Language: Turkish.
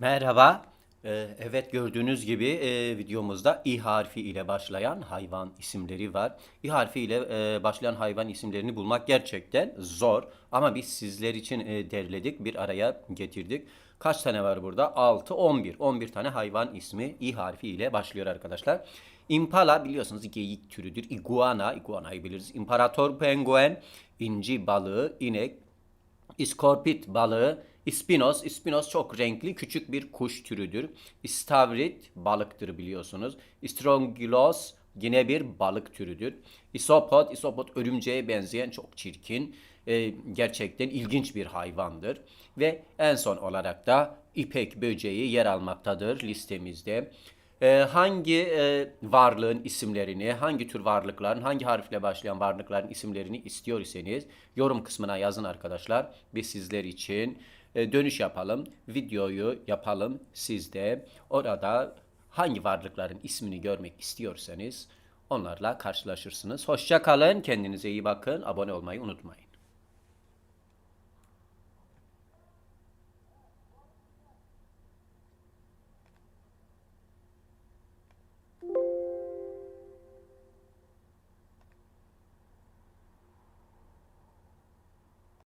Merhaba. Ee, Evet gördüğünüz gibi e, videomuzda İ harfi ile başlayan hayvan isimleri var. İ harfi ile e, başlayan hayvan isimlerini bulmak gerçekten zor. Ama biz sizler için e, derledik, bir araya getirdik. Kaç tane var burada? 6, 11. 11 tane hayvan ismi İ harfi ile başlıyor arkadaşlar. Impala biliyorsunuz geyik türüdür. Iguana, iguanayı biliriz. İmparator penguen, inci balığı, inek, İskorpit balığı, ispinos. İspinos çok renkli küçük bir kuş türüdür. İstavrit balıktır biliyorsunuz. Strongylos yine bir balık türüdür. Isopod, isopod örümceğe benzeyen çok çirkin, e, gerçekten ilginç bir hayvandır. Ve en son olarak da ipek böceği yer almaktadır listemizde. Ee, hangi e, varlığın isimlerini, hangi tür varlıkların, hangi harfle başlayan varlıkların isimlerini istiyor iseniz yorum kısmına yazın arkadaşlar. Biz sizler için e, dönüş yapalım, videoyu yapalım. Siz de orada hangi varlıkların ismini görmek istiyorsanız onlarla karşılaşırsınız. Hoşça kalın, kendinize iyi bakın, abone olmayı unutmayın.